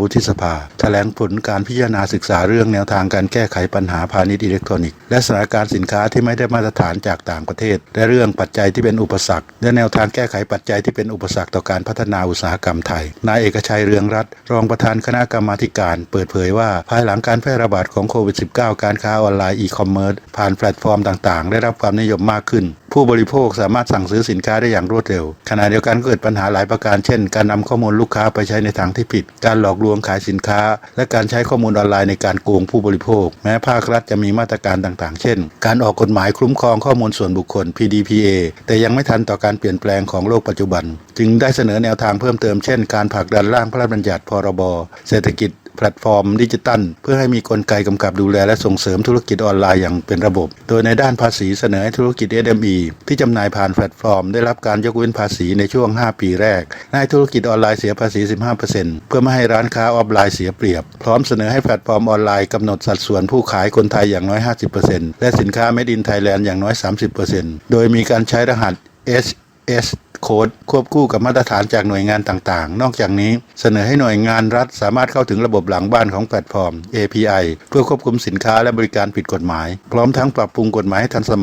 วุฒิสภาแถลงผลการพิจารณาศึกษาเรื่องแนวทางการแก้ไขปัญหาพาณิชย์อิเล็กทรอนิกส์และสถานการณ์สินค้าที่ไม่ได้มาตรฐานจากต่างประเทศ และเรื่องปัจจัยที่เป็นอุปสรรค และแนวทางแก้ไขปัจจัยที่เป็นอุปสรรคต่อการพัฒนาอุตสาหกรรมไทย นายเอกชัยเรืองรัตน์รองประธานคณะกรรมาการ เปิดเผยว่าภายหลังการแพร่ระบาดของโควิด -19 การค้าออนไลน์อีคอมเมิร์ซผ่านแพลตฟอร์มต่างๆ ได้รับความนิยมมากขึ้นผู้บริโภคสามารถสั่งซื้อสินค้าได้อย่างรวดเร็ว ขณะเดียวกันก็เกิดปัญหาหลายประการเช่น การนำข้อมูลลูกค้าไปใช้ในทางที่ผิด การหลอกลวงขายสินค้า และการใช้ข้อมูลออนไลน์ในการโกงผู้บริโภค แม้ภาครัฐจะมีมาตรการต่างๆ เช่น การออกกฎหมายคุ้มครองข้อมูลส่วนบุคคล PDPA แต่ยังไม่ทันต่อการเปลี่ยนแปลงของโลกปัจจุบัน จึงได้เสนอแนวทางเพิ่มเติมเช่น การผลักดันร่างพระราชบัญญัติพรบ เศรษฐกิจ แพลตฟอร์มดิจิตัล เพื่อให้มีกลไกกำกับดูแลและส่งเสริมธุรกิจออนไลน์อย่างเป็นระบบ โดยในด้านภาษีเสนอให้ธุรกิจ SME ที่จำหน่ายผ่านแพลตฟอร์ม ได้รับการยกเว้นภาษีในช่วง 5 ปีแรกให้ธุรกิจออนไลน์เสียภาษี 15%เพื่อไม่ให้ร้านค้าออนไลน์เสียเปรียบ พร้อมเสนอให้แพลตฟอร์มออนไลน์กำหนดสัดส่วนผู้ขายคนไทยอย่างน้อย 50%และสินค้า Made in Thailand อย่างน้อย 30%โดยมีการใช้รหัส HS โค้ดควบคู่กับมาตรฐานจากหน่วยงานต่างๆ นอกจากนี้เสนอให้หน่วยงานรัฐสามารถเข้าถึงระบบหลังบ้านของแพลตฟอร์ม API เพื่อควบคุมสินค้าและบริการผิดกฎหมาย พร้อมทั้งปรับปรุงกฎหมายให้ทันสมัย